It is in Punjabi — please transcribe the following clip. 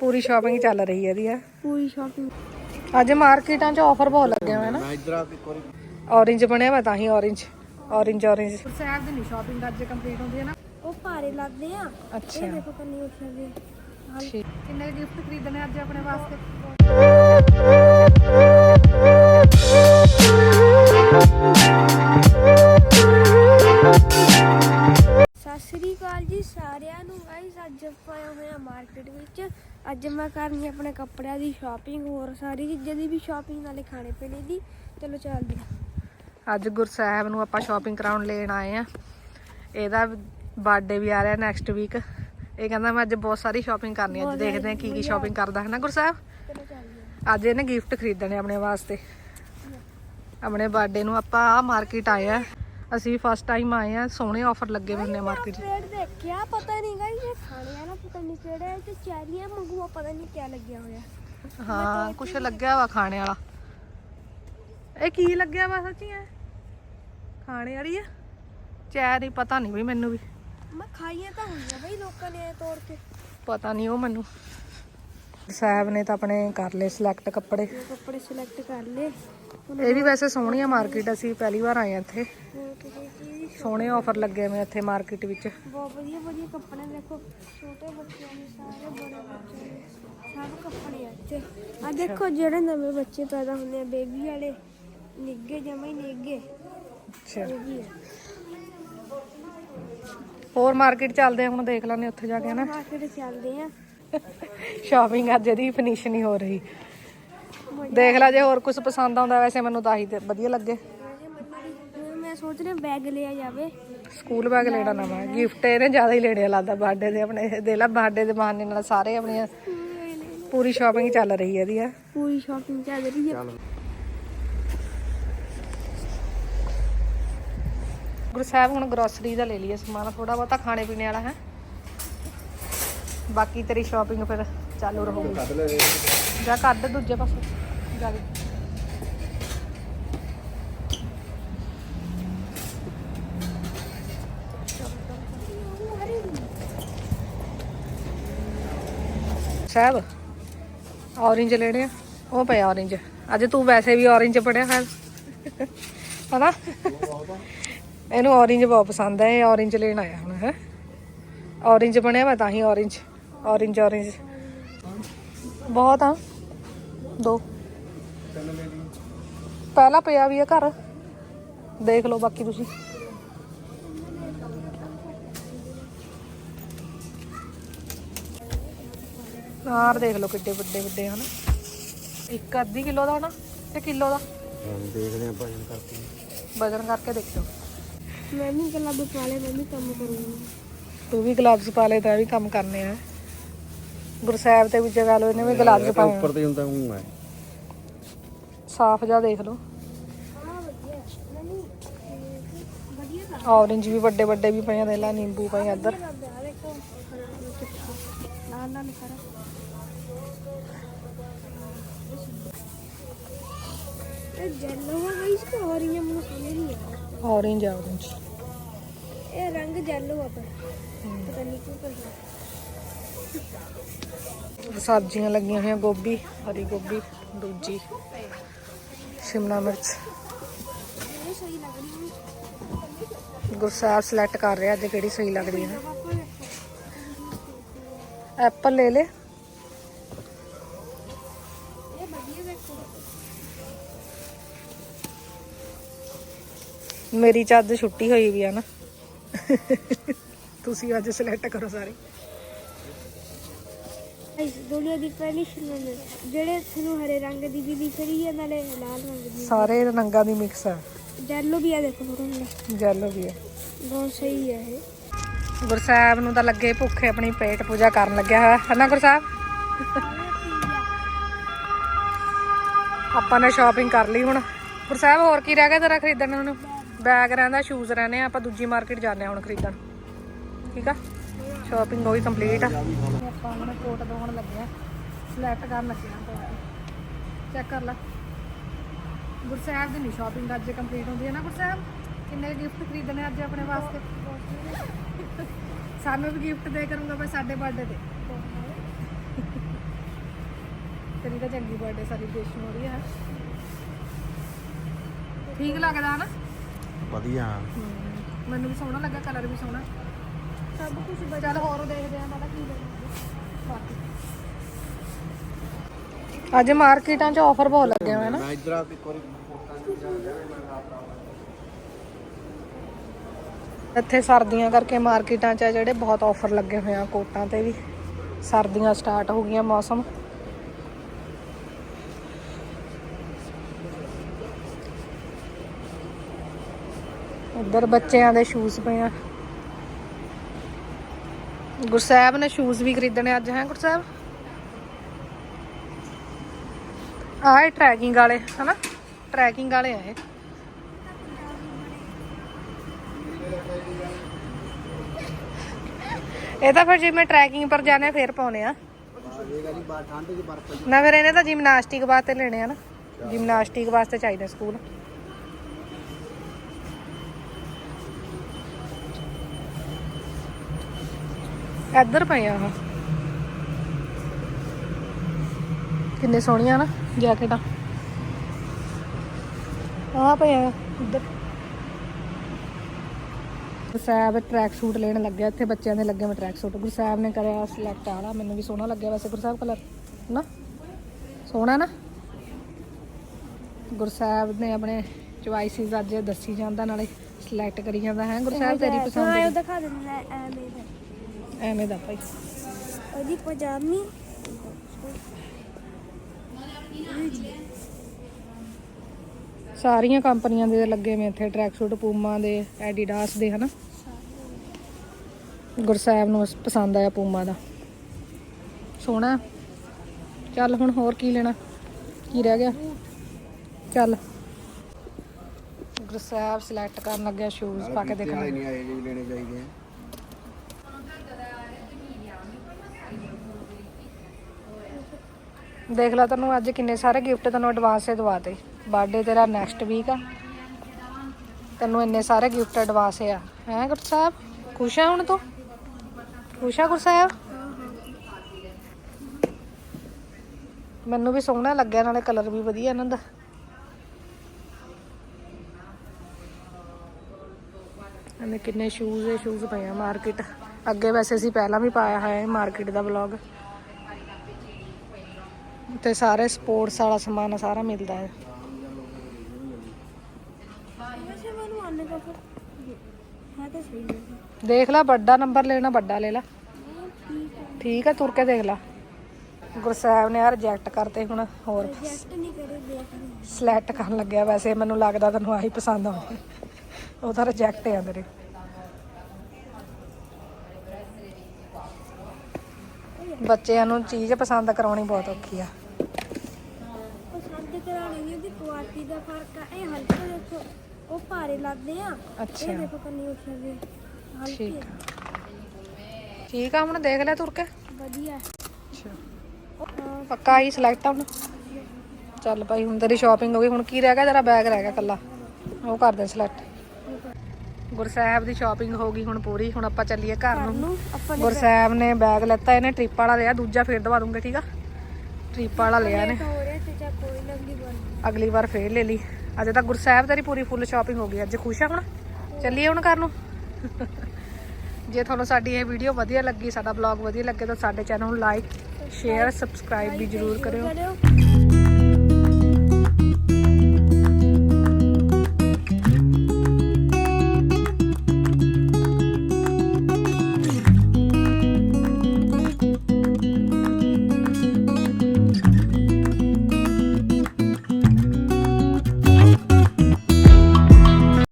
ਪੂਰੀ ਸ਼ਾਪਿੰਗ ਚੱਲ ਰਹੀ ਹੈ ਇਹਦੀ ਆ ਪੂਰੀ ਸ਼ਾਪਿੰਗ ਅੱਜ ਮਾਰਕੀਟਾਂ 'ਚ ਆਫਰ ਬਹੁਤ ਲੱਗੇ ਹੋਏ ਨਾ। ਮੈਂ ਇਧਰ ਆ ਕੇ ਕੋਰੀ ਔਰੇਂਜ ਬਣਿਆ ਵਾ ਤਾਂ ਹੀ ਔਰੇਂਜ ਔਰੇਂਜ ਔਰੇਂਜ ਸਾਹਿਬ ਦੀ ਨਹੀਂ ਸ਼ਾਪਿੰਗ ਅੱਜ ਕੰਪਲੀਟ ਹੁੰਦੀ ਹੈ ਨਾ। ਉਹ ਭਾਰੇ ਲੱਗਦੇ ਆ। ਅੱਛਾ। ਇਹ ਦੇਖੋ ਕੰਨੀ ਠੀਕ। ਕਿੰਨੇ ਗਿਫਟ ਖਰੀਦਣੇ ਅੱਜ ਆਪਣੇ ਵਾਸਤੇ? ਸਤਿ ਸ੍ਰੀ ਅਕਾਲ ਜੀ ਸਾਰਿਆਂ ਨੂੰ। ਗਾਇਸ ਅੱਜ ਆਪਾਂ ਆਏ ਹੋਏ ਆ ਮਾਰਕੀਟ ਵਿੱਚ। ਅੱਜ ਮੈਂ ਕਰਨੀ ਆਪਣੇ ਕੱਪੜਿਆਂ ਦੀ ਸ਼ਾਪਿੰਗ ਹੋਰ ਸਾਰੀ ਚੀਜ਼ਾਂ ਦੀ ਵੀ ਸ਼ਾਪਿੰਗ ਨਾਲੇ ਖਾਣੇ ਪੀਣੇ ਦੀ। ਚਲੋ ਚੱਲਦੇ ਆ। ਅੱਜ ਗੁਰਸਾਹਿਬ ਨੂੰ ਆਪਾਂ ਸ਼ਾਪਿੰਗ ਕਰਾਉਣ ਲੈਣ ਆਏ ਆ। ਇਹਦਾ ਬਰਥਡੇ ਵੀ ਆ ਰਿਹਾ ਨੈਕਸਟ ਵੀਕ ਇਹ ਕਹਿੰਦਾ ਮੈਂ ਅੱਜ ਬਹੁਤ ਸਾਰੀ ਸ਼ਾਪਿੰਗ ਕਰਨੀ ਅੱਜ ਦੇਖਦੇ ਆ ਕੀ ਕੀ ਸ਼ਾਪਿੰਗ ਕਰਦਾ ਹੈ ਨਾ ਗੁਰਸਾਹਿਬ? ਚਲੋ ਚੱਲਦੇ ਆ। ਅੱਜ ਇਹਨੇ ਗਿਫਟ ਖਰੀਦਣੇ ਆਪਣੇ ਵਾਸਤੇ। ਆਪਣੇ ਬਰਥਡੇ ਨੂੰ ਆਪਾਂ ਆ ਮਾਰਕੀਟ ਆਏ ਆ। ਅਸੀਂ ਫਸਟ ਟਾਈਮ ਆਏ ਆ। ਸੋਹਣੇ ਆਫਰ ਲੱਗੇ ਹੋਏ ਨੇ ਮਾਰਕੀਟ 'ਚ। ਦੇਖਿਆ ਪਤਾ ਨਹੀਂ ਗਾਇਸ ਇਹ ਖਾਣੇ ਆ ਨਾ ਪਤਾ ਨਹੀਂ ਕਿਹੜੇ ਆ ਤੇ ਚੈਰੀਆਂ ਮੰਗੂਆ ਪਤਾ ਨਹੀਂ ਕਿਆ ਲੱਗਿਆ ਹੋਇਆ। ਹਾਂ ਕੁਛ ਲੱਗਿਆ ਵਾ ਖਾਣੇ ਵਾਲਾ। ਇਹ ਕੀ ਲੱਗਿਆ ਵਾ ਸੱਚੀ ਐ? ਖਾਣੇ ਵਾਲੀ ਆ ਚੈਰ ਪਤਾ ਨਹੀਂ ਬਈ ਮੈਨੂੰ ਵੀ। ਮੈਂ ਖਾਈਆਂ ਤਾਂ ਹੋਈਆਂ ਬਈ ਲੋਕਾਂ ਨੇ ਤੋੜ ਕੇ। ਪਤਾ ਨਹੀਂ ਉਹ ਮੈਨੂੰ। ਸਾਹਿਬ ਨੇ ਤਾਂ ਆਪਣੇ ਕਰ ਲਏ ਸਿਲੈਕਟ ਕੱਪੜੇ। ਕੱਪੜੇ ਸਿਲੈਕਟ ਕਰ ਲਏ। ਇਹ ਵੀ ਵੈਸੇ ਸੋਹਣੀ ਆ ਮਾਰਕੀਟ ਅਸੀਂ ਪਹਿਲੀ ਵਾਰ ਆਏ ਆ ਇੱਥੇ। ਸੋਹਣੇ ਆਫਰ ਲੱਗੇ ਹੋਏ ਇੱਥੇ ਮਾਰਕੀਟ ਵਿੱਚ। ਬਹੁਤ ਵਧੀਆ ਵਧੀਆ ਕੱਪੜੇ ਦੇਖੋ। ਛੋਟੇ ਬੱਚਿਆਂ ਦੇ ਸਾਰੇ ਬੜੇ ਬੱਚਿਆਂ ਦੇ ਸਭ ਕੱਪੜੇ ਆ ਇੱਥੇ। ਆ ਦੇਖੋ ਜਿਹੜੇ ਨਵੇਂ ਬੱਚੇ ਪੈਦਾ ਹੁੰਦੇ ਆ ਬੇਬੀ ਵਾਲੇ। ਨਿੱਗੇ ਜਮਾ ਹੀ ਨਿੱਗੇ ਅੱਛਾ ਹੋਰ ਮਾਰਕੀਟ ਚੱਲਦੇ ਹੁਣ ਦੇਖ ਲੈਣੇ ਉੱਥੇ ਜਾ ਕੇ ਨਾ ਮਾਰਕੀਟ ਚੱਲਦੇ ਆ। ਸ਼ਾਪਿੰਗ ਅੱਜ ਇਹਦੀ ਫਿਨਿਸ਼ ਨਹੀਂ ਹੋ ਰਹੀ। ਦੇਖ ਲੈ ਜੇ ਹੋਰ ਕੁਝ ਪਸੰਦ ਆਉਂਦਾ ਵੈਸੇ ਮੈਨੂੰ ਤਾਂ ਹੀ ਵਧੀਆ ਲੱਗੇ। ਮੈਂ ਸੋਚ ਰਿਹਾ ਬੈਗ ਲਿਆ ਜਾਵੇ। ਸਕੂਲ ਬੈਗ ਲੈਣਾ ਨਵਾਂ ਗਿਫਟ ਇਹਨੇ ਜ਼ਿਆਦਾ ਹੀ ਲੈਣੇ ਆ ਲੱਗਦਾ ਬਰਥਡੇ ਦੇ ਆਪਣੇ ਦੇ ਲਾ ਬਰਥਡੇ ਦੇ ਬਹਾਨੇ ਨਾਲ ਸਾਰੇ ਆਪਣੀਆਂ ਪੂਰੀ ਸ਼ਾਪਿੰਗ ਚੱਲ ਰਹੀ ਹੈ ਇਹਦੀ ਆ ਪੂਰੀ ਸ਼ਾਪਿੰਗ ਚੱਲ ਰਹੀ ਹੈ। ਗੁਰਸਾਹਿਬ ਹੁਣ ਗਰੋਸਰੀ ਦਾ ਲੈ ਲਈਏ ਸਮਾਨ ਥੋੜਾ ਬਹੁਤਾ ਖਾਣੇ ਪੀਣੇ ਵਾਲਾ ਹੈ। ਬਾਕੀ ਤੇਰੀ ਸ਼ਾਪਿੰਗ ਫਿਰ ਚਾਲੂ ਰਹੂਗੀ। ਕੱਢ ਲੈ ਜਾ ਕੱਢ ਦੂਜੇ ਪਾਸੇ। ਜਾ ਕੇ ਸਾਹਿਬ ਔਰੇਂਜ ਲੈਣੇ ਆ। ਉਹ ਪਏ ਔਰੇਂਜ ਅੱਜ ਤੂੰ ਵੈਸੇ ਵੀ ਔਰੇਂਜ ਪੜਿਆ ਹੈ। ਹਨਾ? ਇਹਨੂੰ ਔਰੇਂਜ ਬਹੁਤ ਪਸੰਦ ਹੈ ਇਹ ਔਰੇਂਜ ਲੈਣ ਆਇਆ ਹੁਣ ਹੈ? ਔਰੇਂਜ ਬਣਿਆ ਵਾ ਤਾਂ ਹੀ ਔਰੇਂਜ ਔਰੇਂਜ ਔਰੇਂਜ ਬਹੁਤ ਆ। ਦੋ। ਪਹਿਲਾ ਪਿਆ ਵੀ ਆ ਘਰ। ਦੇਖ ਲਓ ਬਾਕੀ ਤੁਸੀਂ। ਨਾਰ ਦੇਖ ਲਓ ਕਿੱਡੇ ਵੱਡੇ ਵੱਡੇ ਹਨ ਇੱਕ ਅੱਧੀ ਕਿਲੋ ਦਾ ਨਾ ਤੇ ਕਿਲੋ ਦਾ। ਦੇਖਦੇ ਆਪਾਂ ਜਨ ਕਰਕੇ। ਵਜ਼ਨ ਕਰਕੇ ਦੇਖਿਓ। ਮੈਂ ਵੀ ਗੱਲਾਂ ਬਪਾਲੇ ਮੈਂ ਵੀ ਕੰਮ ਕਰੂੰਗੀ। ਤੂੰ ਵੀ ਗਲਾਵਜ਼ ਪਾ ਲੈ ਤਾਂ ਵੀ ਕੰਮ ਕਰਨੇ ਆ। ਗੁਰਸਾਹਿਬ ਤੇ ਵੀ ਜਗਾ ਲਓ ਇਹਨੇ ਵੀ ਗਲਾਵਜ਼ ਪਾਏ ਉੱਪਰ ਤੇ ਹੁੰਦਾ ਹੂੰ। ਮੈਂ ਸਾਫ਼ ਜਿਹਾ ਦੇਖ ਲਓ। ਹਾਂ ਵਧੀਆ ਨਹੀਂ ਵਧੀਆ ਤਾਂ ਔਰੇਂਜ ਵੀ ਵੱਡੇ ਵੱਡੇ ਵੀ ਪਏ ਆ ਦੇ ਲਾ ਨਿੰਬੂ ਪਏ ਆ ਇੱਧਰ। ਦੇਖੋ ਜੈਲੋ ਆ ਗਈ ਇਸ ਕੋ ਰਹੀਆਂ ਮੈਨੂੰ ਸਮਝ ਨਹੀਂ ਆ ਔਰੇਂਜ ਆ ਔਰੇਂਜ ਇਹ ਰੰਗ ਜੈਲੋ ਆ ਪਰ ਪਤਾ ਨਹੀਂ ਕਿਉਂ ਕਰਦਾ ਸਬਜ਼ੀਆਂ ਲੱਗੀਆਂ ਹੋਈਆਂ, ਗੋਭੀ, ਹਰੀ ਗੋਭੀ, ਦੂਜੀ ਸ਼ਿਮਲਾ ਮਿਰਚ। ਗੁਰਸਾਹਿਬ ਸਿਲੈਕਟ ਕਰ ਰਿਹਾ ਅੱਜ ਕਿਹੜੀ ਸਹੀ ਲੱਗਦੀ ਹੈ। ਐਪਲ ਲੈ ਲੈ। ਮੇਰੀ ਚ ਅੱਜ ਛੁੱਟੀ ਹੋਈ ਵੀ ਆ ਨਾ। ਤੁਸੀਂ ਅੱਜ ਸਿਲੈਕਟ ਕਰੋ ਸਾਰੇ। ਦੁਨੀਆ ਦੀ ਪਹਿਲੀ ਸ਼ਿਮਲਾ ਮਿਰਚ ਜਿਹੜੇ ਤੁਹਾਨੂੰ ਹਰੇ ਰੰਗ ਦੀ ਵੀ ਦਿਖ ਰਹੀ ਹੈ ਨਾਲੇ ਲਾਲ ਰੰਗ ਦੀ ਸਾਰੇ ਰੰਗਾਂ ਦੀ ਮਿਕਸ ਆ ਜੈਲੋ ਵੀ ਆ ਦੇਖੋ ਜੈਲੋ ਵੀ ਆ ਬਹੁਤ ਸਹੀ ਹੈ ਇਹ। ਗੁਰਸਾਹਿਬ ਨੂੰ ਤਾਂ ਲੱਗੇ ਭੁੱਖੇ ਆਪਣੀ ਪੇਟ ਪੂਜਾ ਕਰਨ ਲੱਗਿਆ ਹੋਇਆ। ਹੈ ਨਾ ਗੁਰਸਾਹਿਬ? ਆਪਾਂ ਨੇ ਸ਼ਾਪਿੰਗ ਕਰ ਲਈ ਹੁਣ। ਗੁਰਸਾਹਿਬ ਹੋਰ ਕੀ ਰਹਿ ਗਿਆ ਤੇਰਾ ਖਰੀਦਣ ਨੂੰ? ਬੈਗ ਰਹਿੰਦਾ ਸ਼ੂਜ਼ ਰਹਿੰਦੇ ਆ ਆਪਾਂ ਦੂਜੀ ਮਾਰਕੀਟ ਜਾਂਦੇ ਆ ਹੁਣ ਖਰੀਦਣ। ਠੀਕ ਆ? ਸ਼ਾਪਿੰਗ ਹੋਈ ਕੰਪਲੀਟ ਆ। ਆਪਾਂ ਹੁਣ ਕੋਟ ਦੋਣ ਲੱਗੇ ਆ। ਸਿਲੈਕਟ ਕਰਨ ਲੱਗੇ ਆ ਚੈੱਕ ਕਰ ਲੈ। ਗੁਰਸਾਹਿਬ ਦੀ ਨਹੀਂ ਸ਼ਾਪਿੰਗ ਅੱਜ ਕੰਪਲੀਟ ਹੁੰਦੀ ਹੈ ਨਾ ਗੁਰਸਾਹਿਬ? ਕਿੰਨੇ ਗਿਫਟ ਖਰੀਦਣੇ ਅੱਜ ਆਪਣੇ ਵਾਸਤੇ? ਸਾਨੂੰ ਵੀ ਗਿਫਟ ਦੇ ਕਰੂੰਗਾ ਮੈਂ ਸਾਡੇ ਬਰਥਡੇ ਤੇ। ਤੇਰੀ ਤਾਂ ਚੰਗੀ ਬਰਥਡੇ ਸੈਲੀਬ੍ਰੇਸ਼ਨ ਹੋ ਰਹੀ ਹੈ। ਠੀਕ ਲੱਗਦਾ ਨਾ? ਵਧੀਆ। ਮੈਨੂੰ ਵੀ ਸੋਹਣਾ ਲੱਗਾ ਕਲਰ ਵੀ ਸੋਹਣਾ। ਸਭ ਕੁਝ ਚੱਲ ਹੋਰ ਦੇਖਦੇ ਆਂ ਪਤਾ ਕੀ ਲੈਣਾ ਅੱਜ ਮਾਰਕੀਟਾਂ 'ਚ ਆਫਰ ਬਹੁਤ ਲੱਗੇ ਹੋਏ ਨਾ। ਮੈਂ ਇਧਰ ਆ ਕੇ ਵਾਰੀ ਇੱਥੇ ਸਰਦੀਆਂ ਕਰਕੇ ਮਾਰਕੀਟਾਂ 'ਚ ਆ ਜਿਹੜੇ ਬਹੁਤ ਆਫਰ ਲੱਗੇ ਹੋਏ ਆ ਕੋਟਾਂ ਤੇ ਵੀ। ਸਰਦੀਆਂ ਸਟਾਰਟ ਹੋ ਗਈਆਂ ਮੌਸਮ। ਉੱਧਰ ਬੱਚਿਆਂ ਦੇ ਸ਼ੂਜ਼ ਪਏ ਆ। ਗੁਰਸਾਹਿਬ ਨੇ ਸ਼ੂਜ਼ ਵੀ ਖਰੀਦਣੇ ਅੱਜ, ਹੈ ਗੁਰਸਾਹਿਬ ਆਹ ਟਰੈਕਿੰਗ ਵਾਲੇ, ਹਨਾ? ਟਰੈਕਿੰਗ ਵਾਲੇ ਆ ਇਹ। ਤਾਂ ਫਿਰ ਜਿਵੇਂ ਟਰੈਕਿੰਗ ਪਰ ਜਾਣੇ, ਫੇਰ ਪਾਉਣੇ ਆ। ਇਹ ਨਾ ਫਿਰ ਇਹਨੇ ਤਾਂ ਜਿਮਨਾਸਟਿਕ ਵਾਸਤੇ ਲੈਣੇ ਆ ਨਾ। ਜਿਮਨਾਸਟਿਕ ਵਾਸਤੇ ਚਾਹੀਦੇ ਸਕੂਲ। ਇੱਧਰ ਪਏ ਆ। ਕਿੰਨੇ ਸੋਹਣੀਆਂ ਨਾ ਜੈਕਟਾਂ। ਆ ਪਏ ਆ ਇੱਧਰ। ਗੁਰਸਾਹਿਬ ਟਰੈਕ ਸੂਟ ਲੈਣ ਲੱਗਿਆ ਇੱਥੇ ਬੱਚਿਆਂ ਦੇ ਲੱਗੇ ਮੈਂ ਟਰੈਕ ਸੂਟ ਗੁਰਸਾਹਿਬ ਨੇ ਕਰਿਆ ਸਿਲੈਕਟ ਆਲਾ ਮੈਨੂੰ ਵੀ ਸੋਹਣਾ ਲੱਗਿਆ ਵੈਸੇ ਗੁਰਸਾਹਿਬ ਕਲਰ ਨਾ? ਸੋਹਣਾ ਨਾ? ਗੁਰਸਾਹਿਬ ਨੇ ਆਪਣੇ ਚੁਆਇਸਿਸ ਅੱਜ ਦੱਸੀ ਜਾਂਦਾ ਨਾਲੇ ਸਿਲੈਕਟ ਕਰੀ ਜਾਂਦਾ ਹੈ ਗੁਰਸਾਹਿਬ ਤੇਰੀ ਪਸੰਦ ਹਾਂ ਉਹ ਦੀ ਦਿਖਾ ਦਿੰਦਾ ਐਵੇਂ ਦਾ ਐਵੇਂ ਦਾ ਭਾਈ। ਉਹਦੀ ਪਜਾਮੀ ਸਾਰੀਆਂ ਕੰਪਨੀਆਂ ਦੇ ਲੱਗੇ ਹੋਏ ਇੱਥੇ ਟਰੈਕ ਸੂਟ ਪੂਮਾ ਦੇ ਐਡੀਡਾਸ ਦੇ ਹਨਾ? ਗੁਰਸਾਹਿਬ ਨੂੰ ਪਸੰਦ ਆਇਆ ਪੂਮਾ ਦਾ। ਸੋਹਣਾ ਚੱਲ ਹੁਣ ਹੋਰ ਕੀ ਲੈਣਾ? ਕੀ ਰਹਿ ਗਿਆ? ਚੱਲ। ਗੁਰਸਾਹਿਬ ਸਿਲੈਕਟ ਕਰਨ ਲੱਗਿਆ ਸ਼ੂਜ਼ ਪਾ ਕੇ ਦੇਖਣਾ। ਨਹੀਂ ਆਏ ਜੀ ਲੈਣੇ ਚਾਹੀਦੇ ਆ। ਦੇਖ ਲਾ ਤੈਨੂੰ ਅੱਜ ਕਿੰਨੇ ਸਾਰੇ ਗਿਫਟ ਤੈਨੂੰ ਐਡਵਾਂਸ ਤੇ ਦਵਾਤੇ। ਬਰਥਡੇ ਤੇਰਾ ਨੈਕਸਟ ਵੀਕ ਆ। ਤੈਨੂੰ ਇੰਨੇ ਸਾਰੇ ਗਿਫਟ ਐਡਵਾਂਸ ਆ। ਹੈ ਗੁਰਸਾਹਿਬ? ਖੁਸ਼ ਆ ਹੁਣ ਤੂੰ? ਖੁਸ਼ ਆ ਗੁਰਸਾਹਿਬ? ਮੈਨੂੰ ਵੀ ਸੋਹਣਾ ਲੱਗਿਆ, ਨਾਲੇ ਕਲਰ ਵੀ ਵਧੀਆ ਇਹਨਾਂ ਦਾ ਇਹਨੇ ਕਿੰਨੇ ਸ਼ੂਜ਼ ਦੇ ਸ਼ੂਜ਼ ਪਏ ਆ ਮਾਰਕੀਟ ਅੱਗੇ ਵੈਸੇ ਅਸੀਂ ਪਹਿਲਾਂ ਵੀ ਪਾਇਆ ਹੋਇਆ ਹੈ ਮਾਰਕੀਟ ਦਾ ਵਲੌਗ ਤੇ ਸਾਰੇ ਸਪੋਰਟਸ ਵਾਲਾ ਸਮਾਨ ਸਾਰਾ ਮਿਲਦਾ ਹੈ। ਦੇਖ ਲੈ, ਵੱਡਾ ਨੰਬਰ ਲੈਣਾ, ਵੱਡਾ ਲੈ ਲੈ। ਠੀਕ ਹੈ, ਤੁਰ ਕੇ ਦੇਖ ਲੈ। ਗੁਰਸਾਹਿਬ ਨੇ ਯਾਰ ਰਿਜੈਕਟ ਕਰਤੇ ਹੁਣ, ਹੋਰ ਸਿਲੈਕਟ ਕਰਨ ਲੱਗਿਆ ਵੈਸੇ, ਮੈਨੂੰ ਲੱਗਦਾ ਤੈਨੂੰ ਆਹੀ ਪਸੰਦ ਆਉਂਦੇ। ਉਹ ਰਿਜੈਕਟ ਆ ਮੇਰੇ ਬੱਚਿਆਂ ਨੂੰ ਚੀਜ਼ ਪਸੰਦ ਕਰਾਉਣੀ ਬਹੁਤ ਔਖੀ ਆ ਪਸੰਦ ਕਰਾਣੀ ਨਹੀਂ ਉਹਦੀ ਕੁਆਲਿਟੀ ਦਾ ਫ਼ਰਕ ਆ ਇਹ ਹਲਕੇ ਦੇਖੋ ਉਹ ਭਾਰੇ ਲੱਗਦੇ ਆ। ਅੱਛਾ। ਇਹ ਦੇਖੋ ਕੰਨੀ ਉੱਠੇ ਦੇ ਹਲਕੇ। ਠੀਕ ਆ। ਠੀਕ ਆ ਹੁਣ ਦੇਖ ਲੈ ਤੁਰ ਕੇ। ਵਧੀਆ। ਹਾਂ, ਪੱਕਾ ਹੀ ਸਿਲੈਕਟ ਆ ਹੁਣ। ਚੱਲ ਭਾਈ ਹੁਣ ਤੇਰੀ ਸ਼ਾਪਿੰਗ ਹੋ ਗਈ ਹੁਣ ਕੀ ਰਹਿ ਗਿਆ? ਤੇਰਾ ਬੈਗ ਰਹਿ ਗਿਆ ਕੱਲਾ ਉਹ ਕਰ ਦੇ ਸਿਲੈਕਟ ਗੁਰਸਾਹਿਬ ਦੀ ਸ਼ਾਪਿੰਗ ਹੋ ਗਈ ਹੁਣ ਪੂਰੀ ਹੁਣ ਆਪਾਂ ਚੱਲੀਏ ਘਰ ਨੂੰ। ਨੂੰ ਆਪਾਂ ਗੁਰਸਾਹਿਬ ਨੇ ਬੈਗ ਲੈਤਾ ਇਹਨੇ ਟ੍ਰਿਪ ਵਾਲਾ ਲਿਆ ਦੂਜਾ ਫੇਰ ਦਵਾ ਦੂੰਗੇ ਠੀਕ ਆ? ਟ੍ਰਿਪ ਵਾਲਾ ਲਿਆ ਇਹਨੇ ਰਿਹਾ ਤੇ ਚਾ ਕੋਈ ਲੰਗੀ ਬਣ ਅਗਲੀ ਵਾਰ ਫੇਰ ਲੈ ਲਈ। ਅੱਜ ਤਾਂ ਗੁਰਸਾਹਿਬ ਤੇਰੀ ਪੂਰੀ ਫੁੱਲ ਸ਼ਾਪਿੰਗ ਹੋ ਗਈ। ਅੱਜ ਖੁਸ਼ ਆ ਹੁਣ? ਚੱਲੀਏ ਹੁਣ ਘਰ ਨੂੰ? ਜੇ ਤੁਹਾਨੂੰ ਸਾਡੀ ਇਹ ਵੀਡੀਓ ਵਧੀਆ ਲੱਗੀ, ਸਾਡਾ ਬਲੌਗ ਵਧੀਆ ਲੱਗੇ, ਤਾਂ ਸਾਡੇ ਚੈਨਲ ਨੂੰ ਲਾਈਕ ਸ਼ੇਅਰ ਸਬਸਕ੍ਰਾਈਬ ਵੀ ਜਰੂਰ ਕਰਿਓ।